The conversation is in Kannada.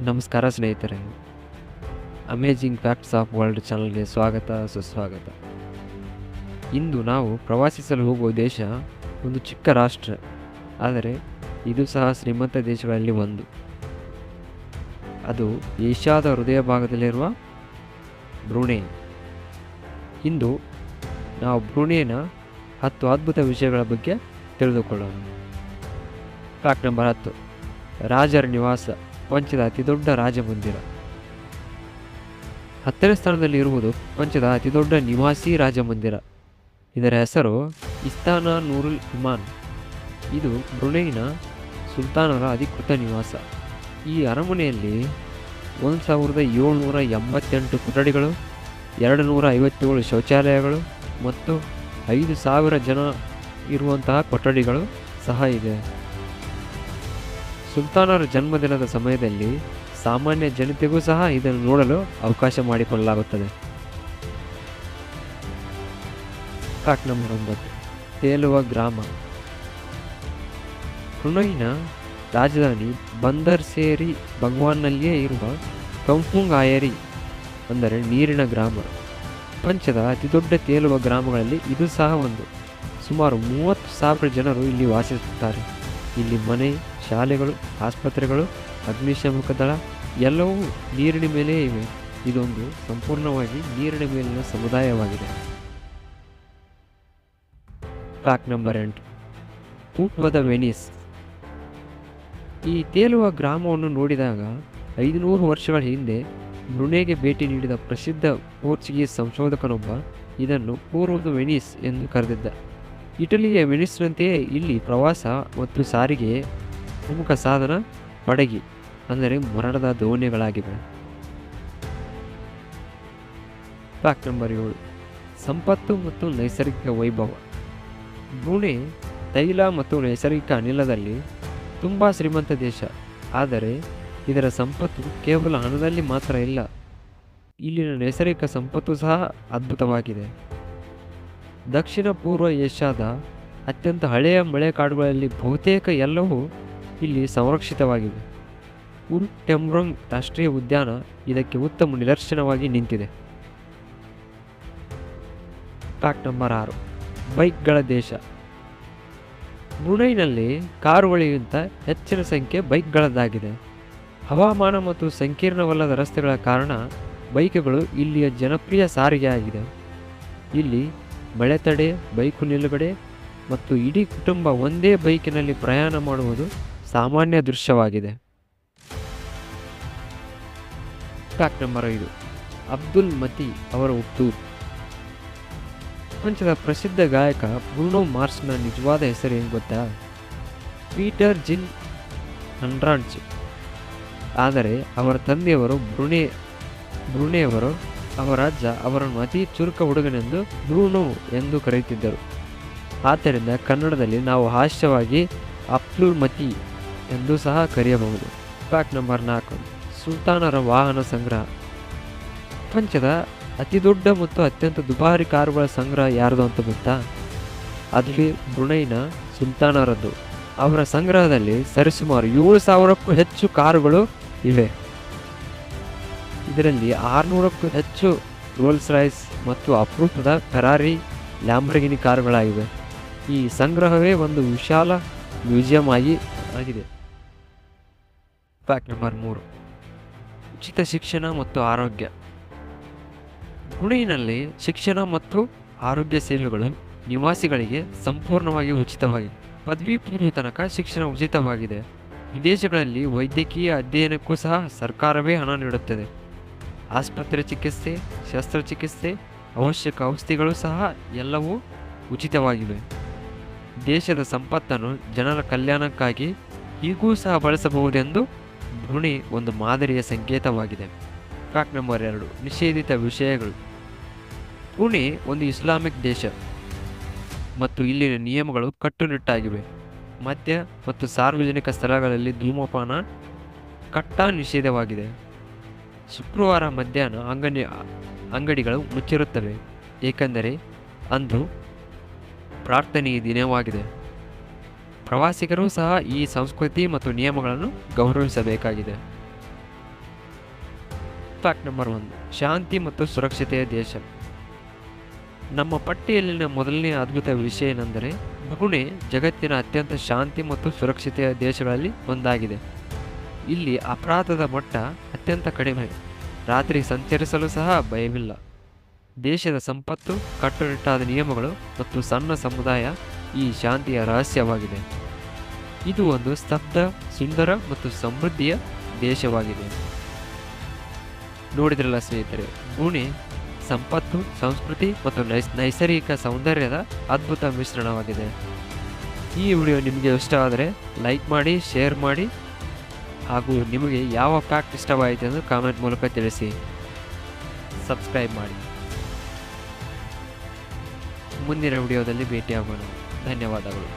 ನಮಸ್ಕಾರ ಸ್ನೇಹಿತರೆ. ಅಮೇಜಿಂಗ್ ಫ್ಯಾಕ್ಟ್ಸ್ ಆಫ್ ವರ್ಲ್ಡ್ ಚಾನಲ್ಗೆ ಸ್ವಾಗತ, ಸುಸ್ವಾಗತ. ಇಂದು ನಾವು ಪ್ರವಾಸಿಸಲು ಹೋಗುವ ದೇಶ ಒಂದು ಚಿಕ್ಕ ರಾಷ್ಟ್ರ. ಆದರೆ ಇದು ಸಹ ಶ್ರೀಮಂತ ದೇಶಗಳಲ್ಲಿ ಒಂದು. ಅದು ಏಷ್ಯಾದ ಹೃದಯ ಭಾಗದಲ್ಲಿರುವ ಬ್ರೂಣೆ. ಇಂದು ನಾವು ಬ್ರೂಣೆಯನ್ನ ಹತ್ತು ಅದ್ಭುತ ವಿಷಯಗಳ ಬಗ್ಗೆ ತಿಳಿದುಕೊಳ್ಳೋಣ. ಫ್ಯಾಕ್ಟ್ ನಂಬರ್ ಹತ್ತು. ರಾಜರ ನಿವಾಸ. ಪ್ರಪಂಚದ ಅತಿದೊಡ್ಡ ರಾಜಮಂದಿರ. ಹತ್ತನೇ ಸ್ಥಾನದಲ್ಲಿ ಇರುವುದು ಪಂಚದ ಅತಿದೊಡ್ಡ ನಿವಾಸಿ ರಾಜಮಂದಿರ. ಇದರ ಹೆಸರು ಇಸ್ತಾನ ನೂರುಲ್ ಇಮಾನ್. ಇದು ಬ್ರುನೈನ ಸುಲ್ತಾನರ ಅಧಿಕೃತ ನಿವಾಸ. ಈ ಅರಮನೆಯಲ್ಲಿ ಒಂದು ಸಾವಿರದ ಏಳ್ನೂರ ಎಂಬತ್ತೆಂಟು ಕೊಠಡಿಗಳು ಎರಡು ನೂರ ಐವತ್ತೇಳು ಶೌಚಾಲಯಗಳು ಮತ್ತು ಐದು ಸಾವಿರ ಜನ ಇರುವಂತಹ ಕೊಠಡಿಗಳು ಸಹ ಇದೆ. ಸುಲ್ತಾನರ ಜನ್ಮದಿನದ ಸಮಯದಲ್ಲಿ ಸಾಮಾನ್ಯ ಜನತೆಗೂ ಸಹ ಇದನ್ನು ನೋಡಲು ಅವಕಾಶ ಮಾಡಿಕೊಳ್ಳಲಾಗುತ್ತದೆ ಫ್ಯಾಕ್ಟ್ ನಂಬರ್ ಒಂಬತ್ತು. ತೇಲುವ ಗ್ರಾಮ. ಬ್ರುನೈನ ರಾಜಧಾನಿ ಬಂದರ್ ಸೇರಿ ಭಗವಾನ್ನಲ್ಲಿಯೇ ಇರುವ ಕಂಫುಂಗ್ ಆಯರಿ ಅಂದರೆ ನೀರಿನ ಗ್ರಾಮ. ಪ್ರಪಂಚದ ಅತಿದೊಡ್ಡ ತೇಲುವ ಗ್ರಾಮಗಳಲ್ಲಿ ಇದು ಸಹ ಒಂದು. ಸುಮಾರು ಮೂವತ್ತು ಸಾವಿರ ಜನರು ಇಲ್ಲಿ ವಾಸಿಸುತ್ತಾರೆ. ಇಲ್ಲಿ ಮನೆ, ಶಾಲೆಗಳು, ಆಸ್ಪತ್ರೆಗಳು, ಅಗ್ನಿಶಾಮಕ ದಳ, ಎಲ್ಲವೂ ನೀರಿನ ಮೇಲೆ ಇವೆ. ಇದೊಂದು ಸಂಪೂರ್ಣವಾಗಿ ನೀರಿನ ಮೇಲಿನ ಸಮುದಾಯವಾಗಿದೆ. ಫ್ಯಾಕ್ಟ್ ನಂಬರ್ ಎಂಟು. ಪೂರ್ವದ ವೆನಿಸ್. ಈ ತೇಲುವ ಗ್ರಾಮವನ್ನು ನೋಡಿದಾಗ ಐದುನೂರು ವರ್ಷಗಳ ಹಿಂದೆ ಬ್ರುಣೆಗೆ ಭೇಟಿ ನೀಡಿದ ಪ್ರಸಿದ್ಧ ಪೋರ್ಚುಗೀಸ್ ಸಂಶೋಧಕನೊಬ್ಬ ಇದನ್ನು ಪೂರ್ವದ ವೆನಿಸ್ ಎಂದು ಕರೆದಿದ್ದ. ಇಟಲಿಯ ವೆನಿಸ್ನಂತೆಯೇ ಇಲ್ಲಿ ಪ್ರವಾಸ ಮತ್ತು ಸಾರಿಗೆ ಪ್ರಮುಖ ಸಾಧನ ಪಡಗಿ ಅಂದರೆ ಮರಣದ ದೋಣಿಗಳಾಗಿವೆ. ಫ್ಯಾಕ್ಟ್ ನಂಬರ್ ಏಳು. ಸಂಪತ್ತು ಮತ್ತು ನೈಸರ್ಗಿಕ ವೈಭವ. ಬ್ರೂಣೆ ತೈಲ ಮತ್ತು ನೈಸರ್ಗಿಕ ಅನಿಲದಲ್ಲಿ ತುಂಬ ಶ್ರೀಮಂತ ದೇಶ. ಆದರೆ ಇದರ ಸಂಪತ್ತು ಕೇವಲ ಹಣದಲ್ಲಿ ಮಾತ್ರ ಇಲ್ಲ. ಇಲ್ಲಿನ ನೈಸರ್ಗಿಕ ಸಂಪತ್ತು ಸಹ ಅದ್ಭುತವಾಗಿದೆ. ದಕ್ಷಿಣ ಪೂರ್ವ ಏಷ್ಯಾದ ಅತ್ಯಂತ ಹಳೆಯ ಮಳೆಕಾಡುಗಳಲ್ಲಿ ಬಹುತೇಕ ಎಲ್ಲವೂ ಇಲ್ಲಿ ಸಂರಕ್ಷಿತವಾಗಿವೆ. ಉಲ್ ಟೆಮ್ರಂಗ್ ರಾಷ್ಟ್ರೀಯ ಉದ್ಯಾನ ಇದಕ್ಕೆ ಉತ್ತಮ ನಿದರ್ಶನವಾಗಿ ನಿಂತಿದೆ. ಫ್ಯಾಕ್ಟ್ ನಂಬರ್ ಆರು, ಬೈಕ್ಗಳ ದೇಶ. ಬ್ರುನೈನಲ್ಲಿ ಕಾರುಗಳಿಗಿಂತ ಹೆಚ್ಚಿನ ಸಂಖ್ಯೆ ಬೈಕ್ಗಳದ್ದಾಗಿದೆ. ಹವಾಮಾನ ಮತ್ತು ಸಂಕೀರ್ಣವಲ್ಲದ ರಸ್ತೆಗಳ ಕಾರಣ ಬೈಕ್ಗಳು ಇಲ್ಲಿಯ ಜನಪ್ರಿಯ ಸಾರಿಗೆಯಾಗಿದೆ. ಇಲ್ಲಿ ಮಳೆ ತಡೆ, ಬೈಕು ನಿಲುಗಡೆ ಮತ್ತು ಇಡೀ ಕುಟುಂಬ ಒಂದೇ ಬೈಕಿನಲ್ಲಿ ಪ್ರಯಾಣ ಮಾಡುವುದು ಸಾಮಾನ್ಯ ದೃಶ್ಯವಾಗಿದೆ. ಫ್ಯಾಕ್ಟ್ ನಂಬರ್ ಐದು. ಅಬ್ದುಲ್ ಮತಿ ಅವರ ಹುಟ್ಟೂರು ಪ್ರಪಂಚದ ಪ್ರಸಿದ್ಧ ಗಾಯಕ ಬ್ರೂನೋ ಮಾರ್ಸ್ನ ನಿಜವಾದ ಹೆಸರು ಏನು ಗೊತ್ತಾ? ಪೀಟರ್ ಜಿನ್ ಅಂಡ್ರಾಂಚ್ ಆದರೆ ಅವರ ತಂದೆಯವರು ಬ್ರುಣೆ ಬ್ರುನೆಯವರು ಅವರ ಅಜ್ಜ ಅವರನ್ನು ಅತಿ ಚುರುಕ ಹುಡುಗನೆಂದು ಬ್ರೂನೋ ಎಂದು ಕರೆಯುತ್ತಿದ್ದರು. ಆದ್ದರಿಂದ ಕನ್ನಡದಲ್ಲಿ ನಾವು ಹಾಸ್ಯವಾಗಿ ಅಬ್ದುಲ್ ಮತಿ ಎಂದು ಸಹ ಕರೆಯಬಹುದು. ಫ್ಯಾಕ್ಟ್ ನಂಬರ್ ನಾಲ್ಕು, ಸುಲ್ತಾನರ ವಾಹನ ಸಂಗ್ರಹ. ಪ್ರಪಂಚದ ಅತಿ ದೊಡ್ಡ ಮತ್ತು ಅತ್ಯಂತ ದುಬಾರಿ ಕಾರುಗಳ ಸಂಗ್ರಹ ಯಾರ್ದು ಅಂತ ಗೊತ್ತಾ? ಅದರಲ್ಲಿ ಬ್ರುನೈನ ಸುಲ್ತಾನರದ್ದು. ಅವರ ಸಂಗ್ರಹದಲ್ಲಿ ಸರಿಸುಮಾರು ಏಳು ಸಾವಿರಕ್ಕೂ ಹೆಚ್ಚು ಕಾರುಗಳು ಇವೆ. ಇದರಲ್ಲಿ ಆರುನೂರಕ್ಕೂ ಹೆಚ್ಚು ರೋಲ್ಸ್ ರಾಯ್ಸ್ ಮತ್ತು ಅಪರೂಪದ ಫೆರಾರಿ ಲ್ಯಾಂಬ್ರಗಿನಿ ಕಾರುಗಳಾಗಿವೆ. ಈ ಸಂಗ್ರಹವೇ ಒಂದು ವಿಶಾಲ ಮ್ಯೂಸಿಯಂ ಆಗಿ ಆಗಿದೆ. ಫ್ಯಾಕ್ಟ್ ನಂಬರ್ ಮೂರು. ಉಚಿತ ಶಿಕ್ಷಣ ಮತ್ತು ಆರೋಗ್ಯ. ಪುಣೆಯಲ್ಲಿ ಶಿಕ್ಷಣ ಮತ್ತು ಆರೋಗ್ಯ ಸೇವೆಗಳು ನಿವಾಸಿಗಳಿಗೆ ಸಂಪೂರ್ಣವಾಗಿ ಉಚಿತವಾಗಿದೆ ಪದವಿ ಪೂರ್ವ ತನಕ ಶಿಕ್ಷಣ ಉಚಿತವಾಗಿದೆ. ವಿದೇಶಗಳಲ್ಲಿ ವೈದ್ಯಕೀಯ ಅಧ್ಯಯನಕ್ಕೂ ಸಹ ಸರ್ಕಾರವೇ ಹಣ ನೀಡುತ್ತದೆ. ಆಸ್ಪತ್ರೆ ಚಿಕಿತ್ಸೆ, ಶಸ್ತ್ರಚಿಕಿತ್ಸೆ, ಅವಶ್ಯಕ ಔಷಧಿಗಳು ಸಹ ಎಲ್ಲವೂ ಉಚಿತವಾಗಿವೆ. ದೇಶದ ಸಂಪತ್ತನ್ನು ಜನರ ಕಲ್ಯಾಣಕ್ಕಾಗಿ ಈಗೂ ಸಹ ಬಳಸಬಹುದೆಂದು ಧ್ವನಿ ಒಂದು ಮಾದರಿಯ ಸಂಕೇತವಾಗಿದೆ. ಫ್ಯಾಕ್ಟ್ ನಂಬರ್ ಎರಡು, ನಿಷೇಧಿತ ವಿಷಯಗಳು. ಪುಣೆ ಒಂದು ಇಸ್ಲಾಮಿಕ್ ದೇಶ. ಮತ್ತು ಇಲ್ಲಿನ ನಿಯಮಗಳು ಕಟ್ಟುನಿಟ್ಟಾಗಿವೆ. ಮದ್ಯ ಮತ್ತು ಸಾರ್ವಜನಿಕ ಸ್ಥಳಗಳಲ್ಲಿ ಧೂಮಪಾನ ಕಟ್ಟ ನಿಷೇಧವಾಗಿದೆ. ಶುಕ್ರವಾರ ಮಧ್ಯಾಹ್ನ ಅಂಗಡಿ, ಅಂಗಡಿಗಳು ಮುಚ್ಚಿರುತ್ತವೆ. ಏಕೆಂದರೆ ಅಂದು ಪ್ರಾರ್ಥನೆಯ ದಿನವಾಗಿದೆ. ಪ್ರವಾಸಿಗರು ಸಹ ಈ ಸಂಸ್ಕೃತಿ ಮತ್ತು ನಿಯಮಗಳನ್ನು ಗೌರವಿಸಬೇಕಾಗಿದೆ. ಫ್ಯಾಕ್ಟ್ ನಂಬರ್ ಒನ್ ಶಾಂತಿ ಮತ್ತು ಸುರಕ್ಷತೆಯ ದೇಶ. ನಮ್ಮ ಪಟ್ಟಿಯಲ್ಲಿನ ಮೊದಲನೇ ಅದ್ಭುತ ವಿಷಯ ಏನೆಂದರೆ ಬಗುಣೆ ಜಗತ್ತಿನ ಅತ್ಯಂತ ಶಾಂತಿ ಮತ್ತು ಸುರಕ್ಷತೆಯ ದೇಶಗಳಲ್ಲಿ ಒಂದಾಗಿದೆ. ಇಲ್ಲಿ ಅಪರಾಧದ ಮಟ್ಟ ಅತ್ಯಂತ ಕಡಿಮೆ. ರಾತ್ರಿ ಸಂಚರಿಸಲು ಸಹ ಭಯವಿಲ್ಲ. ದೇಶದ ಸಂಪತ್ತು, ಕಟ್ಟುನಿಟ್ಟಾದ ನಿಯಮಗಳು ಮತ್ತು ಸಣ್ಣ ಸಮುದಾಯ ಈ ಶಾಂತಿಯ ರಹಸ್ಯವಾಗಿದೆ. ಇದು ಒಂದು ಸ್ತಬ್ಧ, ಸುಂದರ ಮತ್ತು ಸಮೃದ್ಧಿಯ ದೇಶವಾಗಿದೆ. ನೋಡಿದ್ರಲ್ಲ ಸ್ನೇಹಿತರೆ ಪುಣೆ ಸಂಪತ್ತು, ಸಂಸ್ಕೃತಿ ಮತ್ತು ನೈಸ್, ನೈಸರ್ಗಿಕ ಸೌಂದರ್ಯದ ಅದ್ಭುತ ಮಿಶ್ರಣವಾಗಿದೆ. ಈ ವಿಡಿಯೋ ನಿಮಗೆ ಇಷ್ಟವಾದರೆ ಲೈಕ್ ಮಾಡಿ, ಶೇರ್ ಮಾಡಿ ಹಾಗೂ ನಿಮಗೆ ಯಾವ ಫ್ಯಾಕ್ಟ್ ಇಷ್ಟವಾಯಿತು ಎಂದು ಕಾಮೆಂಟ್ ಮೂಲಕ ತಿಳಿಸಿ. ಸಬ್ಸ್ಕ್ರೈಬ್ ಮಾಡಿ. ಮುಂದಿನ ವಿಡಿಯೋದಲ್ಲಿ ಭೇಟಿಯಾಗೋಣ. ಧನ್ಯವಾದಗಳು.